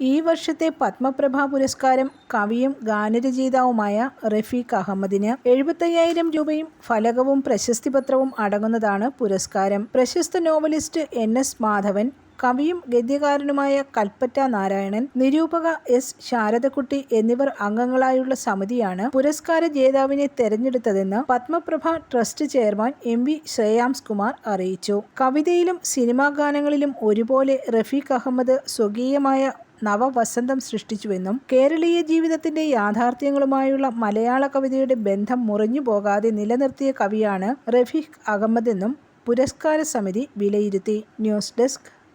ഈ വർഷത്തെ പത്മപ്രഭ പുരസ്കാരം കവിയും ഗാനരചയിതാവുമായ റഫീഖ് അഹമ്മദിന് എഴുപത്തയ്യായിരം രൂപയും ഫലകവും പ്രശസ്തിപത്രവും അടങ്ങുന്നതാണ് പുരസ്കാരം. പ്രശസ്ത നോവലിസ്റ്റ് എൻ എസ് മാധവൻ കവിയും ഗദ്യകാരനുമായ കൽപ്പറ്റ നാരായണൻ നിരൂപക എസ് ശാരദക്കുട്ടി എന്നിവർ അംഗങ്ങളായുള്ള സമിതിയാണ് പുരസ്കാര ജേതാവിനെ തെരഞ്ഞെടുത്തതെന്ന് Padmaprabha trust chairman M V Shreyams Kumar അറിയിച്ചു. കവിതയിലും സിനിമാ ഗാനങ്ങളിലും ഒരുപോലെ റഫീഖ് അഹമ്മദ് സ്വകീയമായ നവവസന്തം സൃഷ്ടിച്ചുവെന്നും കേരളീയ ജീവിതത്തിന്റെ യാഥാർത്ഥ്യങ്ങളുമായുള്ള മലയാള കവിതയുടെ ബന്ധം മുറിഞ്ഞു പോകാതെ നിലനിർത്തിയ കവിയാണ് റഫീഖ് അഹമ്മദെന്നും പുരസ്കാര സമിതി വിലയിരുത്തി. News desk